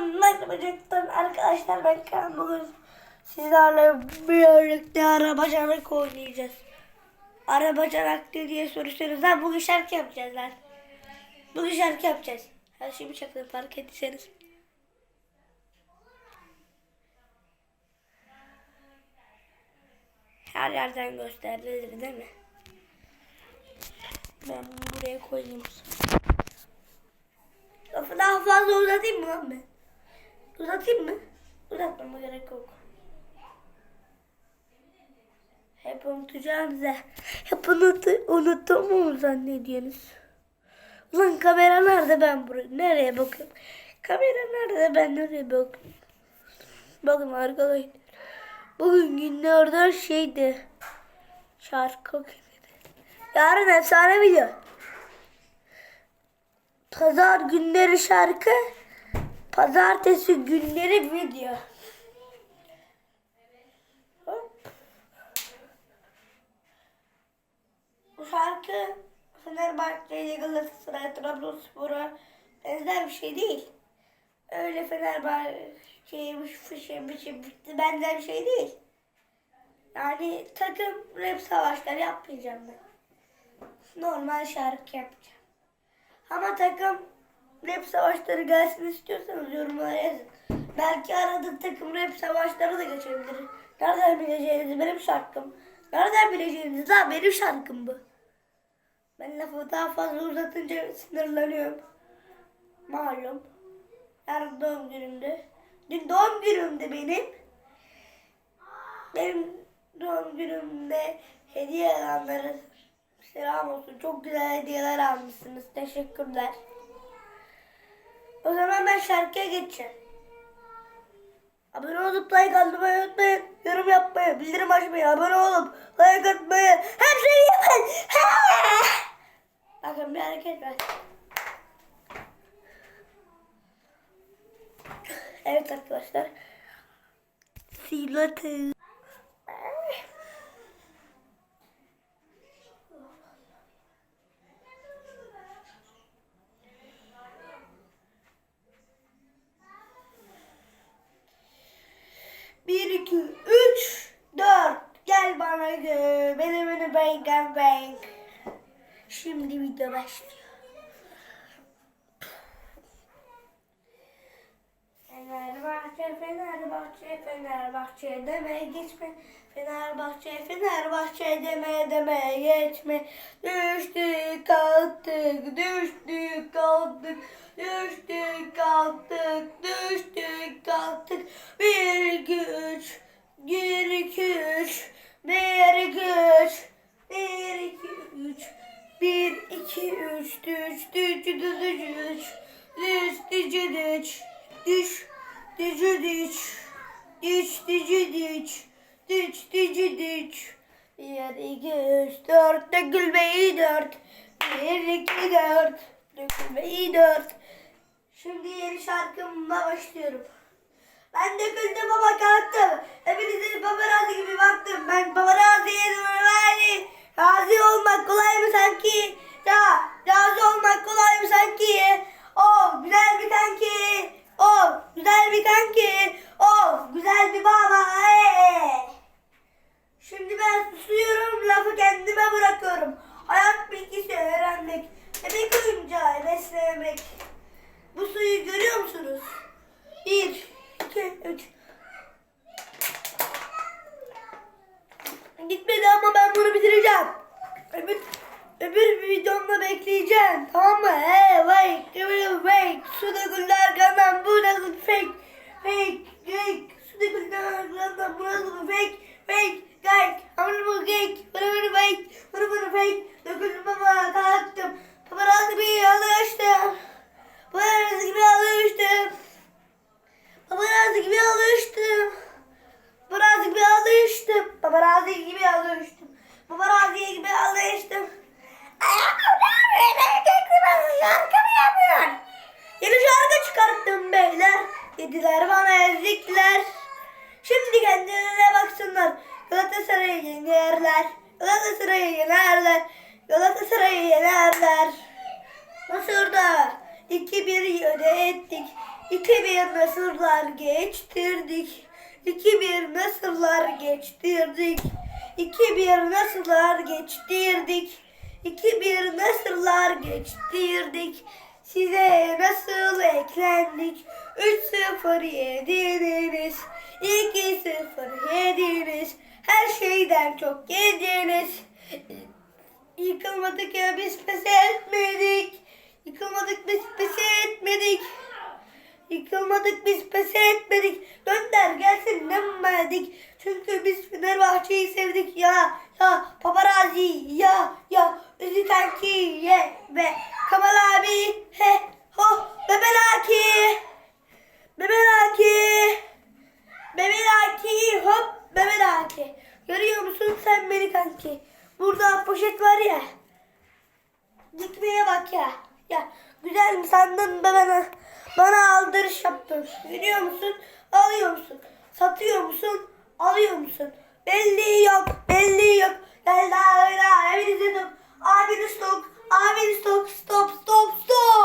Merhaba çocuklar. Arkadaşlar ben Kaan bugün sizlerle birlikte arabacalık oynayacağız. Arabacalık diye soruyorsunuz lan bugün şarkı yapacağız lan. Bugün şarkı yapacağız. Her şeyi çakın fark ettiyseniz. Her yerden gösterilir değil mi? Ben buraya koyayım. Daha fazla uzatayım mı ben? Uzatayım mı? Uzatmama gerek yok. Hep unutacağınıza. Hep unutu, unuttuğumu mu zannediyorsunuz? Ulan kamera nerede ben buraya? Nereye bakıyorum? Kamera nerede ben nereye bakıyorum? Bakın arkadaşlar. Bugün günlerden şeydi. Şarkı okuydu. Yarın efsane video. Pazar günleri şarkı. Pazartesi günleri video. Bu şarkı Fenerbahçe ile Galatasaray, Trabzonspor'a benzer bir şey değil. Öyle Fenerbahçe'ymiş, fışım, fışım, benzer bir şey değil. Yani takım rap savaşları yapmayacağım ben. Normal şarkı yapacağım. Ama takım rap savaşları gelsin istiyorsanız yorumlara yazın. Belki arada takım rap savaşları da geçebilir. Nereden bileceğiniz benim şarkım. Nereden bileceğiniz lan benim şarkım bu. Ben lafı daha fazla uzatınca sinirleniyorum. Malum. Yarın doğum günümdü. Dün doğum günümdü benim. Benim doğum günümde hediye alanlara selam olsun. Çok güzel hediyeler almışsınız. Teşekkürler. Şarkıya geçeceğim. Abone olup like atmayı unutmayın. Yorum yapmayı, bildirim açmayı, abone olup like atmayı. Şeyi yapın. Bakın bir hareket var. Evet arkadaşlar. Silatı. Bir, iki, üç, dört. Gel bana gö. Beni beni bang bang bang. Şimdi video başlıyor. Fenerbahçe, Fenerbahçe, Fenerbahçe demeye geçme. Fenerbahçe, Fenerbahçe demeye demeye geçme. Düştük kalktık, düştük kalktık, düştük kalktık, düştük kalktık. Bir, iki, üç, bir, iki, üç, bir, iki, bir, iki, bir, iki, üç, düş, düş, düş, düş, düş, düş, düş, düş. Düş, dücü düç, düç, dücü düç, düç, dücü düç. Bir, iki, üç, dört, dökülmeyi dört. Bir, iki, dört, dökülmeyi dört. Şimdi yeni şarkımla başlıyorum. Ben döküldüm güzel bir kanki. Oh, güzel bir baba. Hey. Şimdi ben susuyorum, lafı kendime bırakıyorum. Hayat bilgisi öğrenmek, bebek oyuncağı beslemek. Bu Galatasaray'ı yenerler. Galatasaray'ı yenerler. Mısır'da 2-1 öne ettik. 2-1 Mısırlar geçtirdik. 2-1 Mısırlar geçtirdik. 2-1 Mısırlar geçtirdik. 2-1 Mısırlar geçtirdik. Size nasıl eklendik? 3-0 yediniz. 2-0 yediniz. Her şeyden çok yediniz. Yıkılmadık ya biz pes etmedik. Yıkılmadık biz pes etmedik. Yıkılmadık biz pes etmedik. Gönder gelsin demedik. Çünkü biz Fenerbahçe'yi sevdik ya. Ya paparazzi ya ya. Bizi ye ve Kamal abi he ho bebelaki. Bebelaki. Bebelaki hop bebelaki. Görüyor musun sen beni kanki? Burada poşet var ya. Dikmeye bak ya. Ya güzel be bana? Bana aldırış yaptın. Biliyor musun? Alıyor musun? Satıyor musun? Alıyor musun? Belli yok. Belli yok. Gel daha öyle. Abini stop. Abini stop. Abini stop. Stop stop stop.